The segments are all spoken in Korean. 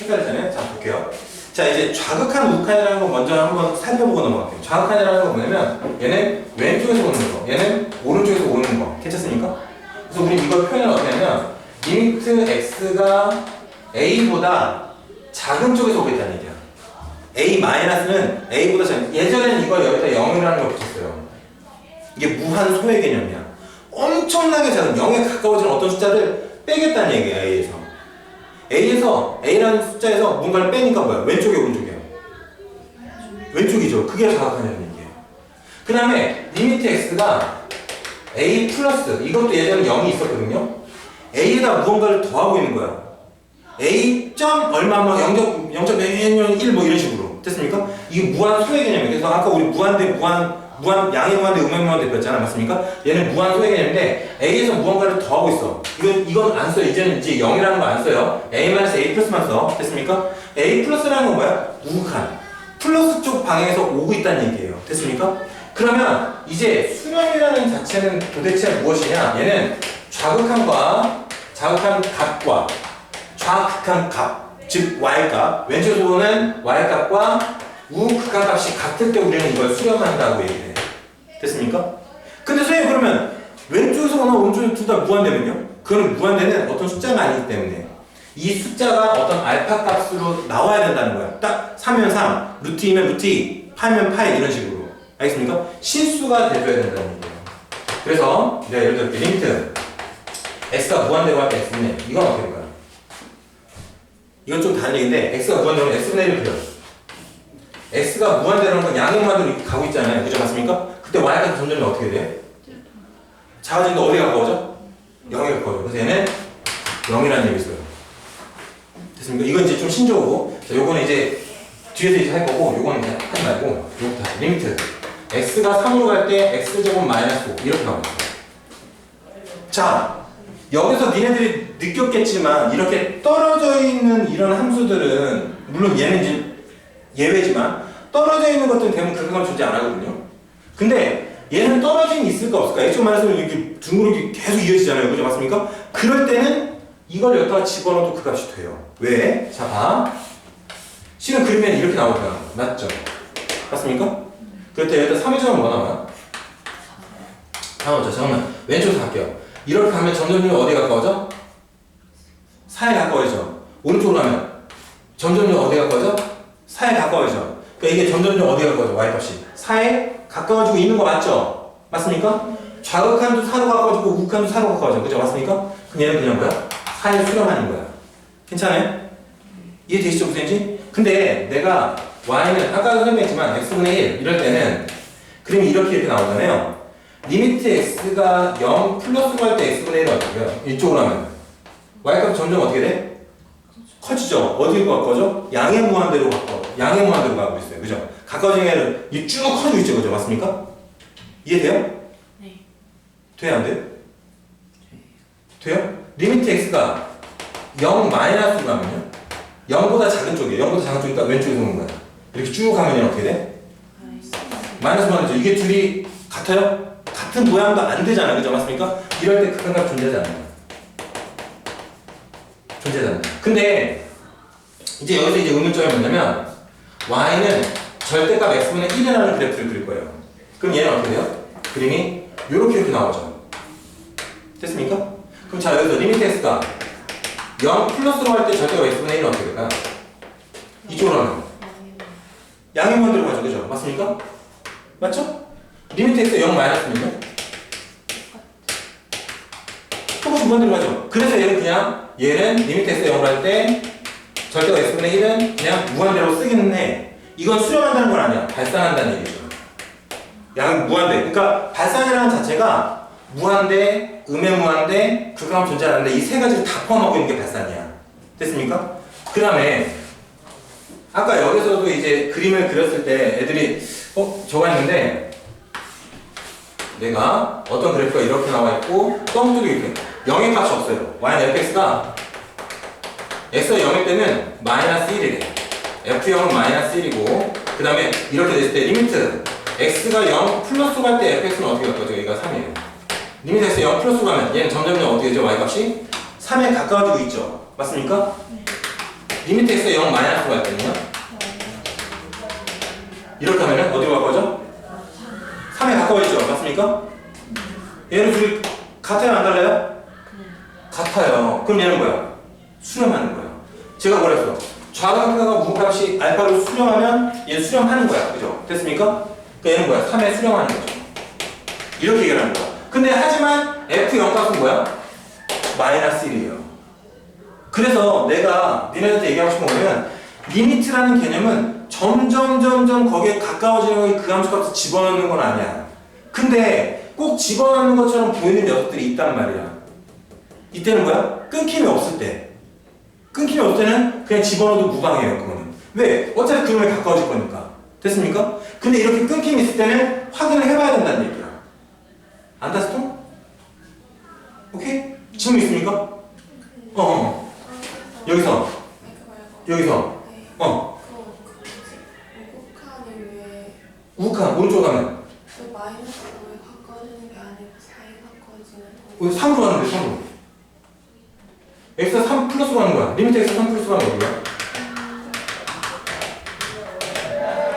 헷갈리잖아요. 자, 볼게요. 자, 이제 좌극한 우극한이라는 거 먼저 한번 살펴보고 넘어갈게요. 좌극한이라는 건 뭐냐면 얘는 왼쪽에서 오는 거, 얘는 오른쪽에서 오는 거. 괜찮습니까? 그래서 우리 이걸 표현을 어떻게 하냐면 리미트 x가 a보다 작은 쪽에서 오겠다는 얘기야. a 마이너스는 a보다 작은 예전에는 이걸 여기다 0이라는 걸 붙였어요. 이게 무한 소의 개념이야. 엄청나게 작은 0에 가까워지는 어떤 숫자를 빼겠다는 얘기야 a에서. A에서 a라는 숫자에서 뭔가를 빼니까 뭐야? 왼쪽이 오른쪽이야. 왼쪽이죠. 그게 자각하냐는 얘기예요. 그 다음에 리미트 x가 a 플러스 이것도 예전에 0이 있었거든요. a에다 무언가를 더하고 있는 거야. a 점 얼마 뭐 0.0.1뭐 이런 식으로 됐습니까? 이게 무한 소의 개념이에요. 그래서 아까 우리 무한 대 무한 무한 양의 무한 대 음의 무한 대 배웠잖아, 맞습니까? 얘는 무한 소의 개념인데 a에서 무언가를 더하고 있어. 이건 이건 안 써요. 이제는 이제 0이라는 거 안 써요. a-a 플러스만 써. 됐습니까? a 플러스라는 건 뭐야? 우극한. 플러스 쪽 방향에서 오고 있다는 얘기예요. 됐습니까? 그러면 이제 수렴이라는 자체는 도대체 무엇이냐? 얘는 좌극한과 자극한 값과 좌극한 값, 즉 y값, 왼쪽에서 보는 y값과 우극한 값이 같을 때 우리는 이걸 수렴한다고 얘기해. 됐습니까? 근데 선생님 그러면 왼쪽에서 보나 오른쪽에서 둘 다 무한대면요? 그거는 무한대는 어떤 숫자가 아니기 때문에 이 숫자가 어떤 알파 값으로 나와야 된다는 거야. 딱 3이면 3, 루트 2면 루트 2, 파이면 파이 이런 식으로. 알겠습니까? 실수가 돼줘야 된다는 얘기예요. 그래서 내가 예를 들어 리미트 x가 무한대로 할때 x분의 1. 이건 어떻게 될까요? 이건 좀 다른 얘기인데 x가 무한대로 x분의 1을 그려. x가 무한대로는 건 양의 무한대로 이렇게 가고 있잖아요. 그죠? 맞습니까? 그때 y가 점점 어떻게 돼? 작아지는데 어디가 가까워져? 0에 가까워져. 그래서 얘는 0이라는 얘기 있어요. 됐습니까? 이건 이제 좀 신조어고 자, 요거는 이제 뒤에서 이제 할 거고 요거는 이제 하지 말고 요거부터 하죠. 리미트 x가 3으로 갈 때 x제곱 마이너스 5 이렇게 나옵니다. 자 여기서 니네들이 느꼈겠지만 이렇게 떨어져 있는 이런 함수들은 물론 얘는 이제 예외지만 떨어져 있는 것들은 대부분 그렇게 존재 안 하거든요. 근데 얘는 떨어짐이 있을까 없을까? x 마이너스는 이렇게 둥그렇게 계속 이어지잖아요. 그죠? 맞습니까? 그럴 때는 이걸 여기다가 집어넣어도 그 값이 돼요. 왜? 자, 봐. 실은 그리면 이렇게 나오잖아. 맞죠? 맞습니까? 그럴 때 여기다 3의 점은 뭐 나와요? 잠깐만, 잠깐만. 왼쪽으로 갈게요. 이렇게 가면 점점점 어디에 가까워져? 4에 가까워져. 오른쪽으로 가면 점점점 어디에 가까워져? 4에 가까워져. 그러니까 이게 점점점 어디에 가까워져? y값이. 4에 가까워지고 있는 거 맞죠? 맞습니까? 좌극한도 4로 가까워지고 우극한도 4로 가까워져. 그죠? 맞습니까? 그럼 얘는 그냥 뭐야? 4에 수렴하는 거야. 괜찮아요? 이해되시죠, 무슨 얘기인지? 근데 내가 y는 아까도 설명했지만 x분의 1 이럴 때는 그림이 이렇게 이렇게 나오잖아요. 리미트 x가 0 플러스로 할때 x분의 1은 어떻게 해요? 이쪽으로 하면 y값 점점 어떻게 돼? 커지죠. 어디로 가까워져? 양의 무한대로 가까워. 양의 무한대로 가고 있어요. 그죠? 가까워진 애는 이쭉 커지고 있죠. 그죠? 맞습니까? 이해돼요? 네. 돼요? 안 돼요? 돼요? 리미트 x가 0 마이너스로 가면요? 0보다 작은 쪽이에요. 0보다 작은 쪽이니까 왼쪽에서 오는 거야. 이렇게 쭉 가면 어떻게 돼? 마이너스 마이너스. 이게 둘이 같아요? 같은 모양도 안 되잖아요. 그죠? 맞습니까? 이럴 때 극한값 존재하지 않아요. 존재하지 않아요. 근데 이제 여기서 이제 의문점이 뭐냐면 y는 절대값 x분의 1이라는 그래프를 그릴 거예요. 그럼 얘는 어떻게 돼요? 그림이 이렇게 이렇게 나오죠. 됐습니까? 그럼 자 여기서 리미트 x가 0 플러스로 할 때 절대값 x분의 1은 어떻게 될까요? 이쪽으로 하면 양의 무한대로 가죠. 그죠? 맞습니까? 맞죠? 리미트 x 0 마이너스면요? 똑같이 무한대로 가죠. 그래서 얘는 그냥 얘는 리미트 x 0을 할때 절대가 x분의 1은 그냥 무한대로 쓰기는 해. 이건 수렴한다는 건 아니야. 발산한다는 얘기죠. 양 무한대. 그러니까 발산이라는 자체가 무한대, 음의 무한대, 극한 존재하는데 이 세 가지를 다 포함하고 있는 게 발산이야. 됐습니까? 그 다음에 아까 여기서도 이제 그림을 그렸을 때 애들이 어? 저거 했는데 내가 어떤 그래프가 이렇게 나와 있고 뻥뚫이 이렇게 0의 값이 없어요. y는 fx가 x가 0일 때는 마이너스 1이래. F0은 마이너스 1이고 그 다음에 이렇게 됐을 때 리미트 x가 0 플러스 갈 때 fx는 어떻게 갈 거죠? 얘가 3이에요. 리미트 x 0 플러스 가면 얘는 점점점 어떻게 되죠? y 값이 3에 가까워지고 있죠. 맞습니까? 리미트 x가 0 마이너스가 있거든요. 이렇게 하면은 어디로 바꿔져? 3에 가까워지죠. 맞습니까? 얘는 둘이 같아요? 안 달라요? 같아요. 그럼 얘는 뭐야? 수렴하는 거야. 제가 뭐랬어? 좌각형과 무값이 알파로 수렴하면 얘 수렴하는 거야. 그죠? 됐습니까? 그러니까 얘는 뭐야? 3에 수렴하는 거죠. 이렇게 얘기를 하는 거야. 근데 하지만 F0 값은 뭐야? 마이너스 1이에요. 그래서 내가 니네한테 얘기하고 싶은 거는 리미트라는 개념은 점점 점점 거기에 가까워지는 그 함수 값을 집어넣는 건 아니야. 근데 꼭 집어넣는 것처럼 보이는 녀석들이 있단 말이야. 이때는 뭐야? 끊김이 없을 때. 끊김이 없을 때는 그냥 집어넣어도 무방해요, 그거는. 왜? 어차피 그놈에 가까워질 거니까. 됐습니까? 근데 이렇게 끊김이 있을 때는 확인을 해봐야 된다는 얘기야. 안다스통? 오케이? 질문 있습니까? 어, 어. 여기서, 여기서, 어. 우칸, 오른쪽 가면. 왜 3으로 가는데, 3으로. X가 3 플러스로 가는 거야. 리미트 x 3 플러스로 가는 거야.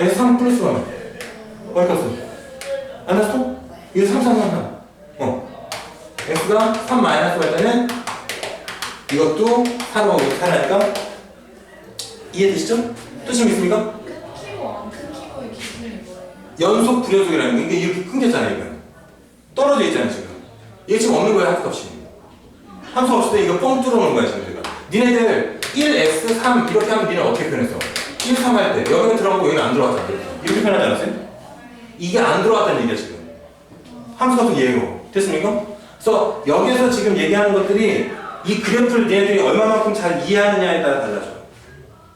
x 3 플러스로 가면. 어디갔어? 안다스통? 이거 3, 3, 3, 3. 어. x가 3 마이너스 갈 때는 이것도 4로 가고 4라니까 이해되시죠? 또 질문 있습니까? 연속 불연속이라는 게 이게 이렇게 끊겼잖아요 이거 떨어져 있잖아요 지금 이게 지금 없는 거야 없이 함수 없을 때 이거 뻥 뚫어놓은 거야 지금 제가 니네들 1x3 이렇게 하면 니네 어떻게 표현했어? 1, 3 할 때 여기는 들어가고 여기는 안 들어갔잖아 이렇게 표현하지 않았어요? 이게 안 들어갔다는 얘기야 지금 함수 같은 예고 됐습니까? 그래서 여기에서 지금 얘기하는 것들이 이 그래프를 니네들이 얼마만큼 잘 이해하느냐에 따라 달라져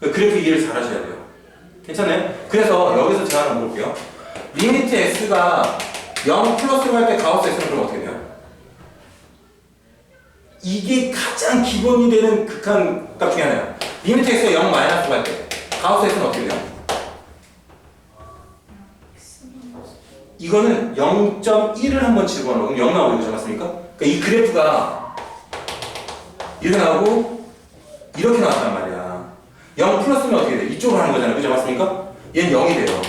그 그래프 이해를 잘 하셔야 돼요 괜찮아요? 그래서 여기서 제가 하나 물어볼게요 리미트 x가 0 플러스로 갈때 가우스 x는 그럼 어떻게 돼요? 이게 가장 기본이 되는 극한 값 중에 하나야 리미트 x가 0 마이너스로 갈때 가우스 x는 어떻게 돼요? 이거는 0.1을 한번 집어넣으면 0 나오고 그죠 맞습니까? 그러니까 이 그래프가 이렇게 나오고 이렇게 나왔단 말이야 0 플러스면 어떻게 돼? 이쪽으로 하는 거잖아요 그죠 맞습니까? 얘는 0이 돼요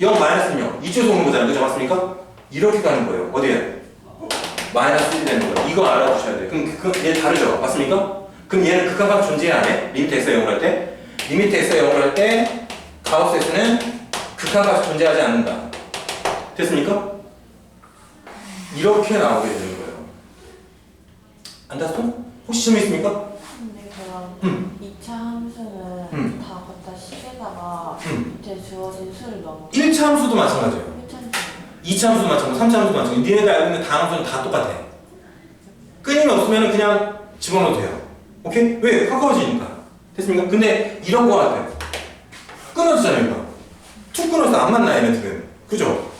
0 마이너스는 0 이쪽에서 오는 거잖아요 그죠 맞습니까? 이렇게 가는 거예요 어디에? 마이너스 1이 되는 거예요 이거 알아두셔야 돼요 그럼 그, 그, 얘 다르죠 맞습니까? 그럼 얘는 극한값 존재 안 해? 리미트 x가 0을 할 때? 리미트 x가 0을 할때 가우스 x는 극한값이 존재하지 않는다 됐습니까? 이렇게 나오게 되는 거예요. 안다스톤? 혹시 질문 있습니까? 근데 그럼 음. 2차 함수는 음. 다 갖다 식에다가 음. 밑에 주어진 수를 넣으면 1차 함수도 마찬가지예요. 1차 2차 함수도 마찬가지고 3차 함수도 마찬가지고 니네가 알고 있는 다 함수는 다 똑같아. 끊임이 없으면 그냥 집어넣어도 돼요. 오케이? 왜? 가까워지니까. 됐습니까? 근데 이런 거 같아. 끊어지잖아요, 이거. 툭 끊어서 안 만나, 얘네 들은. 그죠?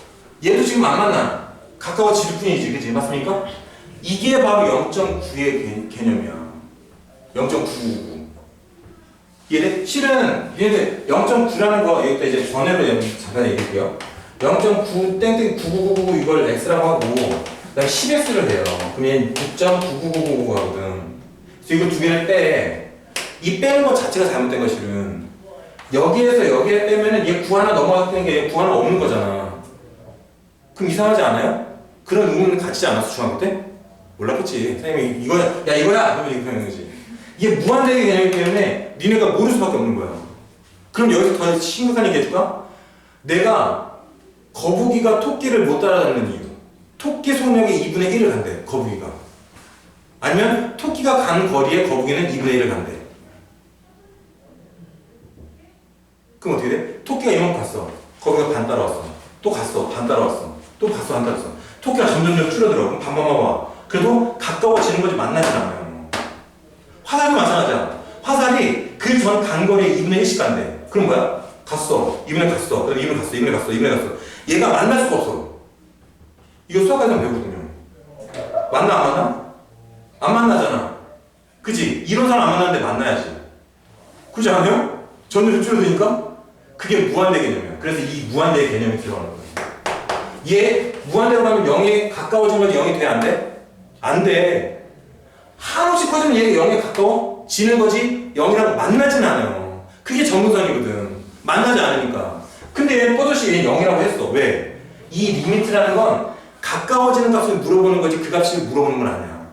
얘도 지금 안 만나. 가까워질 뿐이지, 그지? 맞습니까? 이게 바로 0.9의 개념이야. 0.999. 얘네 실은 얘네 0.9라는 거 여기다 이제 전에로 잠깐 얘기할게요. 0.9 땡땡 9999 이걸 x라고 하고 그다음 10x를 해요. 그럼 얘는 9.99999 하거든. 그래서 이거 두 개를 빼. 이 빼는 것 자체가 잘못된 거 실은. 여기에서 여기에 빼면은 얘구 하나 넘어갔다는 게구 하나 없는 거잖아. 그럼 이상하지 않아요? 그런 의문을 가지지 않았어 중학교 때? 몰랐겠지. 선생님이 이거야, 야 이거야. 그러면 이렇게 하는 거지. 이게 무한대의 개념이기 때문에 니네가 모를 수밖에 없는 거야. 그럼 여기서 더 심각한 얘기 해줄까? 내가 거북이가 토끼를 못 따라잡는 이유. 토끼 속력의 2분의 1을 간대, 거북이가. 아니면 토끼가 간 거리에 거북이는 2분의 1을 간대. 그럼 어떻게 돼? 토끼가 이만큼 갔어. 거북이가 반 따라왔어. 또 갔어. 반 따라왔어. 또 갔어. 반 따라왔어. 토끼가 점점점 줄어들어. 그럼 반반반 와. 그래도 가까워지는 거지 만나진 않아요. 화살도 마찬가지야. 화살이 그 전 간거리에 2분의 1씩 간대. 그럼 뭐야? 갔어. 2분의 갔어. 그다음 2분의 갔어. 2분의 갔어. 2분의 갔어. 얘가 만날 수가 없어. 이거 수학에서 배우거든요. 만나 안 만나? 안 만나잖아. 그지? 이런 사람 안 만나는데 만나야지. 그렇지 않아요? 전율이 줄어드니까? 그게 무한대 개념이야. 그래서 이 무한대 개념이 들어가는 거예요. 얘 무한대로 가면 0에 가까워진 거지 0이 돼? 안 돼? 안 돼. 한없이 커지면 얘가 0에 가까워지는 거지 0이랑 만나진 않아요. 그게 정근선이거든. 만나지 않으니까. 근데 뽀듯이 얘 0이라고 했어. 왜? 이 리미트라는 건 가까워지는 값을 물어보는 거지 그 값을 물어보는 건 아니야.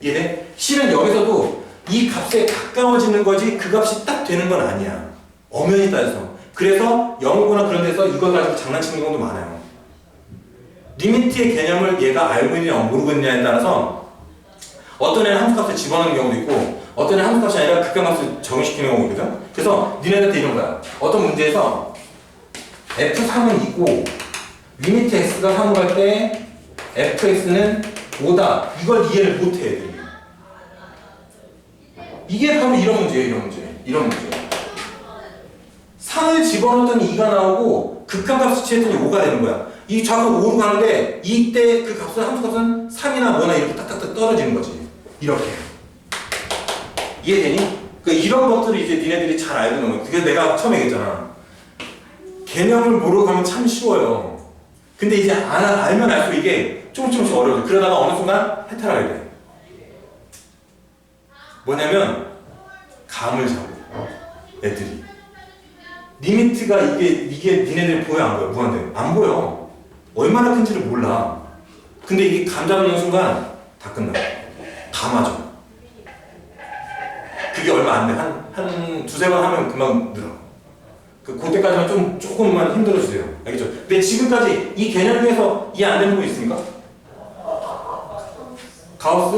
이해돼? 실은 여기서도 이 값에 가까워지는 거지 그 값이 딱 되는 건 아니야. 엄연히 따져서. 그래서 영어나 그런 데서 이걸 가지고 장난치는 경우도 많아요. 리미트의 개념을 얘가 알고 있느냐 모르고 있느냐에 따라서 어떤 애는 함수 값을 집어넣는 경우도 있고 어떤 애는 함수 값이 아니라 극한값을 적용시키는 경우가 있거든. 그래서 니네한테 이런 거야. 어떤 문제에서 f3은 있고 리미트 x가 3으로 갈 때 fx는 5다. 이걸 이해를 못해 애들이. 이게 바로 이런 문제예요. 이런 문제. 이런 문제. 3을 집어넣었더니 2가 나오고 극한값 수치했더니 5가 되는 거야. 이 좌우로 5로 가는데 이때 그 값은 함수값은 3이나 뭐나 이렇게 딱딱딱 떨어지는 거지. 이렇게. 이해되니? 그 이런 것들을 이제 니네들이 잘 알고 있는 거야. 그게 내가 처음에 얘기했잖아. 개념을 모르고 가면 참 쉬워요. 근데 이제 알, 알면 알수록 이게 조금씩 조금씩 어려워져. 그러다가 어느 순간 해탈하게 돼. 뭐냐면 감을 잡아. 애들이. 리미트가 이게 이게 니네들 보여 안 보여? 무한대 안 보여. 얼마나 큰지를 몰라. 근데 이게 감 잡는 순간 다 끝나. 다 맞아. 그게 얼마 안 돼. 한, 한 두세 번 하면 금방 늘어. 그, 그때까지만 좀, 조금만 힘들어주세요. 알겠죠? 근데 지금까지 이 개념 중에서 이해 안 되는 거 있습니까? 가우스?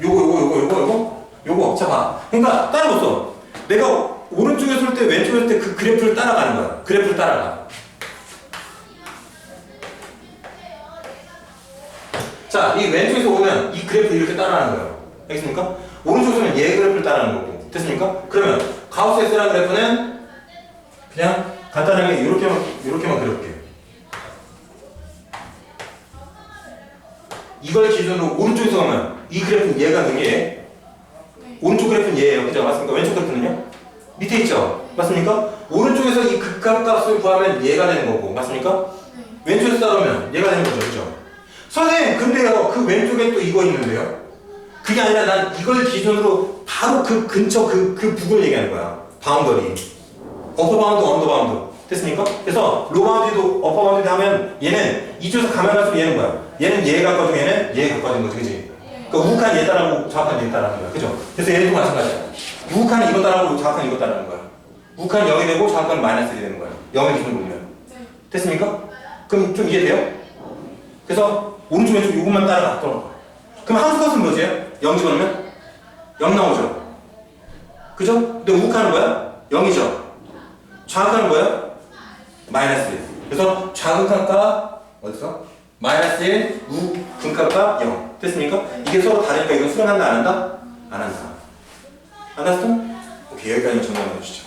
요거, 요거, 요거, 요거, 요거? 요거. 자, 봐. 그러니까, 따라봤어. 내가 오른쪽에 설 때, 왼쪽에 설때그 그래프를 따라가는 거야. 그래프를 따라가. 자, 이 왼쪽에서 오면 이 그래프 이렇게 따라가는 거예요. 알겠습니까? 오른쪽에서는 얘 그래프를 따라가는 거고. 됐습니까? 그러면 가우스 S라는 그래프는 그냥 간단하게 이렇게만 이렇게만 그려볼게요. 이걸 기준으로 오른쪽에서 가면 이 그래프는 얘가 는게 오른쪽 그래프는 얘예요. 그죠? 맞습니까? 왼쪽 그래프는요? 밑에 있죠? 맞습니까? 오른쪽에서 이 극값 값을 구하면 얘가 되는 거고. 맞습니까? 왼쪽에서 따르면 얘가 되는 거죠. 그죠? 선생님, 근데요, 그 왼쪽에 또 이거 있는데요? 그게 아니라 난 이걸 기준으로 바로 그 근처 그, 그 부분을 얘기하는 거야. 바운더리. 어퍼 바운드, 언더 바운드. 됐습니까? 그래서 로 바운드도 어퍼 바운드 하면 얘는 이쪽에서 가면 갈수록 얘는 뭐야? 얘는 얘 가까워지고 얘는 얘 가까워지는 거지, 그지? 그러니까 우욱한 얘 따라하고 정확한 얘 따라하는 거야. 그죠? 그래서 얘도 마찬가지야. 우욱한 이거 따라하고 정확한 이거 따라하는 거야. 우욱한 0이 되고 정확한 마이너스 1이 되는 거야. 0의 기준으로 보면. 됐습니까? 그럼 좀 이해돼요? 그래서 오른쪽 왼쪽 요것만 따라갔더라고. 그럼 함수 값은 뭐지? 0 집어넣으면 0 나오죠. 그죠? 근데 우욱하는 거야? 0이죠. 좌극하는 거야? 마이너스 1. 그래서 좌극한 값 어디서? 마이너스 1, 우극한 값 0. 됐습니까? 이게 서로 다르니까 이건 수렴한다 안 한다? 안 한다. 안다스톤? 오케이 여기까지 정리해 주시죠.